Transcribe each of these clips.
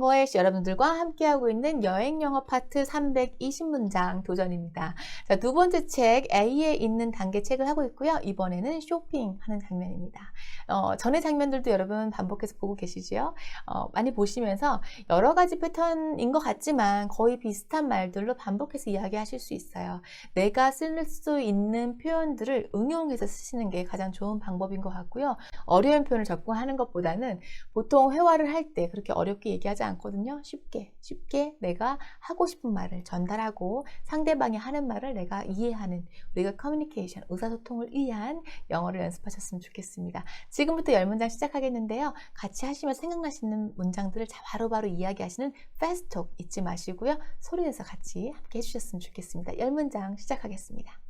English 여러분들과 함께하고 있는 여행 영어 파트 320문장 도전입니다. 자, 두 번째 책 A에 있는 단계 책을 하고 있고요. 이번에는 쇼핑하는 장면입니다. 어, 전의 장면들도 여러분 반복해서 보고 계시죠? 어, 많이 보시면서 여러 가지 패턴인 것 같지만 거의 비슷한 말들로 반복해서 이야기하실 수 있어요. 내가 쓸 수 있는 표현들을 응용해서 쓰시는 게 가장 좋은 방법인 것 같고요. 어려운 표현을 접근하는 것보다는 보통 회화를 할 때 그렇게 어렵게 얘기하지 않 거든요. 쉽게, 쉽게 내가 하고 싶은 말을 전달하고 상대방이 하는 말을 내가 이해하는 우리가 커뮤니케이션, 의사소통을 위한 영어를 연습하셨으면 좋겠습니다. 지금부터 열 문장 시작하겠는데요. 같이 하시면 생각나시는 문장들을 바로바로 이야기하시는 패스톡 잊지 마시고요. 소리내서 같이 함께 해주셨으면 좋겠습니다. 열 문장 시작하겠습니다.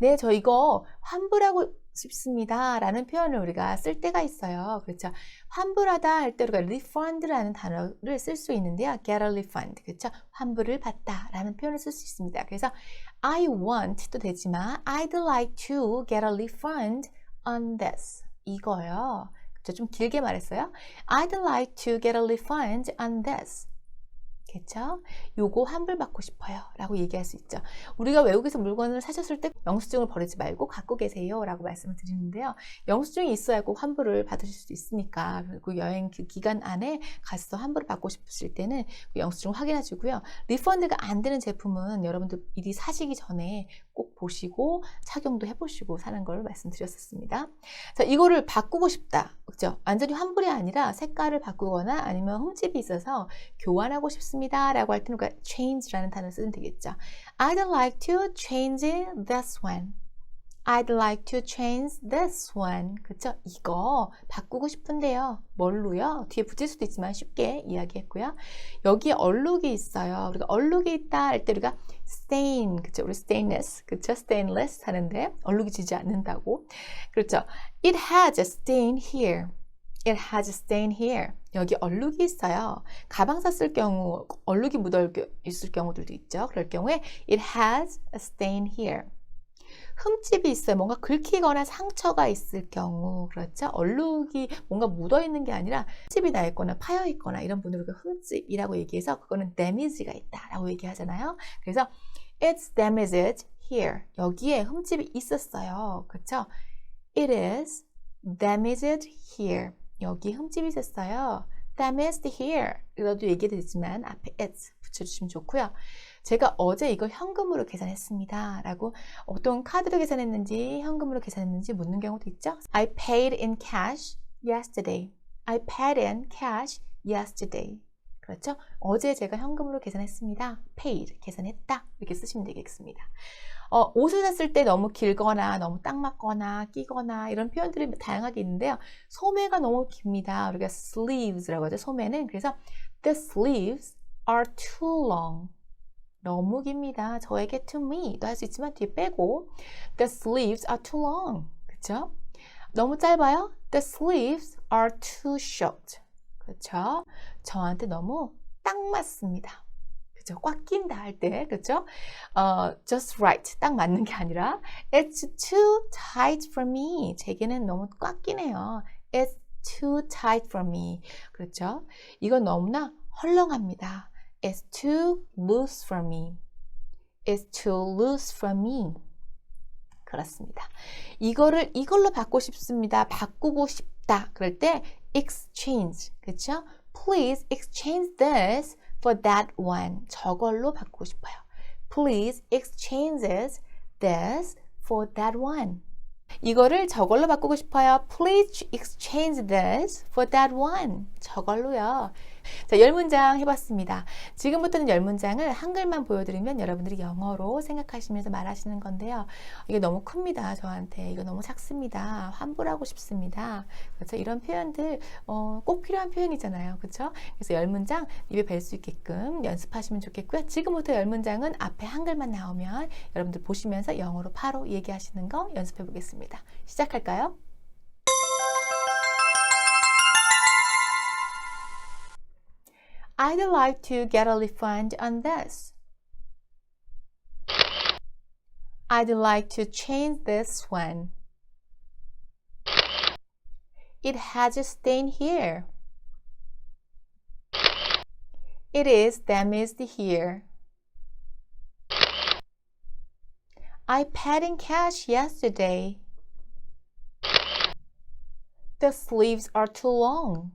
네, 저 이거 환불하고 싶습니다. 라는 표현을 우리가 쓸 때가 있어요. 그렇죠. 환불하다 할 때 우리가 refund라는 단어를 쓸 수 있는데요. get a refund. 그렇죠. 환불을 받다 라는 표현을 쓸 수 있습니다. 그래서 I want도 되지만 I'd like to get a refund on this. 이거요. 그렇죠. 좀 길게 말했어요. I'd like to get a refund on this. 그쵸? 요거 환불받고 싶어요. 라고 얘기할 수 있죠. 우리가 외국에서 물건을 사셨을 때 영수증을 버리지 말고 갖고 계세요. 라고 말씀을 드리는데요. 영수증이 있어야 꼭 환불을 받으실 수 있으니까. 그리고 여행 그 기간 안에 가서 환불을 받고 싶으실 때는 그 영수증 확인하시고요. 리펀드가 안 되는 제품은 여러분들 미리 사시기 전에 꼭 보시고 착용도 해보시고 사는 걸 말씀드렸었습니다. 자, 이거를 바꾸고 싶다. 그죠? 완전히 환불이 아니라 색깔을 바꾸거나 아니면 흠집이 있어서 교환하고 싶습니다. 라고 할 때는 change라는 단어를 쓰면 되겠죠. I'd like to change this one. I'd like to change this one. 그쵸? 이거 바꾸고 싶은데요. 뭘로요? 뒤에 붙일 수도 있지만 쉽게 이야기했고요. 여기에 얼룩이 있어요. 우리가 얼룩이 있다 할 때 우리가 stain, 그쵸? 우리 stainless, 그쵸? stainless 하는데 얼룩이 지지 않는다고. 그렇죠. It has a stain here. It has a stain here. 여기 얼룩이 있어요. 가방 샀을 경우 얼룩이 묻어 있을 경우들도 있죠. 그럴 경우에 it has a stain here. 흠집이 있어요. 뭔가 긁히거나 상처가 있을 경우, 그렇죠? 얼룩이 뭔가 묻어 있는 게 아니라 흠집이 나 있거나 파여 있거나 이런 분들 우리가 흠집이라고 얘기해서 그거는 damage가 있다라고 얘기하잖아요. 그래서 it's damaged here. 여기에 흠집이 있었어요. 그렇죠? It is damaged here. 여기 흠집이 있었어요. Damaged here. 이것도 얘기했지만 앞에 it's 붙여주시면 좋고요. 제가 어제 이걸 현금으로 계산했습니다. 라고 어떤 카드로 계산했는지 현금으로 계산했는지 묻는 경우도 있죠. I paid in cash yesterday. I paid in cash yesterday. 그렇죠? 어제 제가 현금으로 계산했습니다. paid, 계산했다. 이렇게 쓰시면 되겠습니다. 어, 옷을 샀을 때 너무 길거나 너무 딱 맞거나 끼거나 이런 표현들이 다양하게 있는데요. 소매가 너무 깁니다. 우리가 sleeves라고 하죠. 소매는. 그래서 the sleeves are too long. 너무 깁니다. 저에게 to me도 할 수 있지만 뒤에 빼고 the sleeves are too long. 그쵸? 너무 짧아요? the sleeves are too short. 그쵸? 저한테 너무 딱 맞습니다. 그죠? 꽉 낀다 할 때, 그죠? 어, just right. 딱 맞는 게 아니라 it's too tight for me. 제게는 너무 꽉 끼네요. it's too tight for me. 그렇죠? 이건 너무나 헐렁합니다. It's too loose for me. It's too loose for me. 그렇습니다. 이거를 이걸로 받고 싶습니다. 바꾸고 싶다. 그럴 때 exchange. 그렇죠? Please exchange this for that one. 저걸로 바꾸고 싶어요. Please exchange this for that one. 이거를 저걸로 바꾸고 싶어요. Please exchange this for that one. 저걸로요. 자, 열 문장 해봤습니다. 지금부터는 열 문장을 한글만 보여드리면 여러분들이 영어로 생각하시면서 말하시는 건데요. 이게 너무 큽니다. 저한테. 이거 너무 작습니다. 환불하고 싶습니다. 그렇죠? 이런 표현들 어, 꼭 필요한 표현이잖아요. 그렇죠? 그래서 열 문장 입에 뵐 수 있게끔 연습하시면 좋겠고요. 지금부터 열 문장은 앞에 한글만 나오면 여러분들 보시면서 영어로 바로 얘기하시는 거 연습해 보겠습니다. 시작할까요? I'd like to get a refund on this. I'd like to change this one. It has a stain here. It is damaged here. I paid in cash yesterday. The sleeves are too long.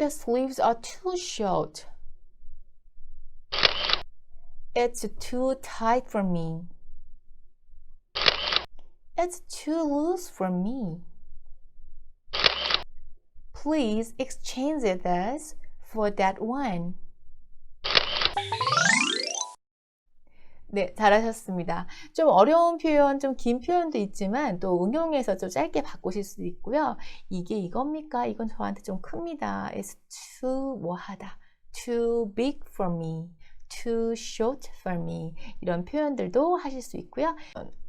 The sleeves are too short. It's too tight for me. It's too loose for me. Please exchange this for that one. 네, 잘하셨습니다. 좀 어려운 표현, 좀 긴 표현도 있지만 또 응용해서 좀 짧게 바꾸실 수도 있고요. 이게 이겁니까? 이건 저한테 좀 큽니다. It's too 뭐하다. Too big for me. Too short for me. 이런 표현들도 하실 수 있고요.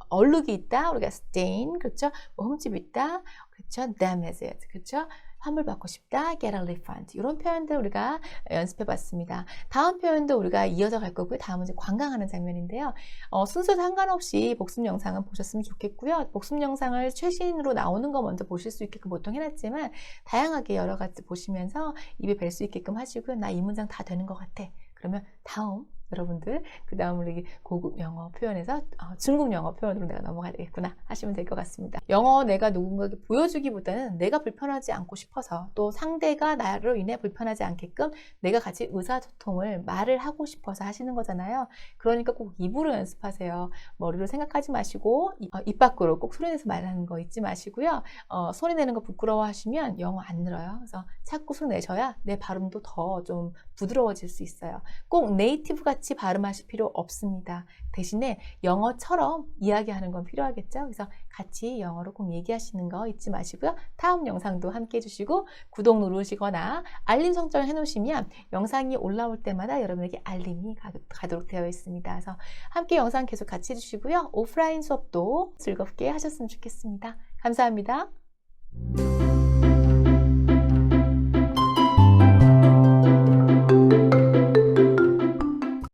얼룩이 있다. 우리가 stain. 그렇죠? 뭐 흠집 있다. 그렇죠? damage. 그렇죠? 환불받고 싶다, get a refund. 이런 표현들 우리가 연습해 봤습니다. 다음 표현도 우리가 이어져 갈 거고요. 다음은 이제 관광하는 장면인데요. 어, 순서 상관없이 복습 영상은 보셨으면 좋겠고요. 복습 영상을 최신으로 나오는 거 먼저 보실 수 있게끔 보통 해놨지만 다양하게 여러 가지 보시면서 입에 뵐 수 있게끔 하시고요. 나 이 문장 다 되는 것 같아. 그러면 다음 여러분들 그 다음으로 이 고급 영어 표현에서 어, 중국 영어 표현으로 내가 넘어가야 되겠구나 하시면 될 것 같습니다. 영어 내가 누군가에게 보여주기보다는 내가 불편하지 않고 싶어서 또 상대가 나로 인해 불편하지 않게끔 내가 같이 의사소통을 말을 하고 싶어서 하시는 거잖아요. 그러니까 꼭 입으로 연습하세요. 머리로 생각하지 마시고 입, 어, 입 밖으로 꼭 소리내서 말하는 거 잊지 마시고요. 어, 소리 내는 거 부끄러워하시면 영어 안 늘어요. 그래서 자꾸 소리 내셔야 내 발음도 더 좀 부드러워질 수 있어요. 꼭 네이티브 같이 발음하실 필요 없습니다. 대신에 영어처럼 이야기하는 건 필요하겠죠. 그래서 같이 영어로 꼭 얘기하시는 거 잊지 마시고요. 다음 영상도 함께 해주시고 구독 누르시거나 알림 설정 해놓으시면 영상이 올라올 때마다 여러분에게 알림이 가도록 되어 있습니다. 그래서 함께 영상 계속 같이 해주시고요. 오프라인 수업도 즐겁게 하셨으면 좋겠습니다. 감사합니다.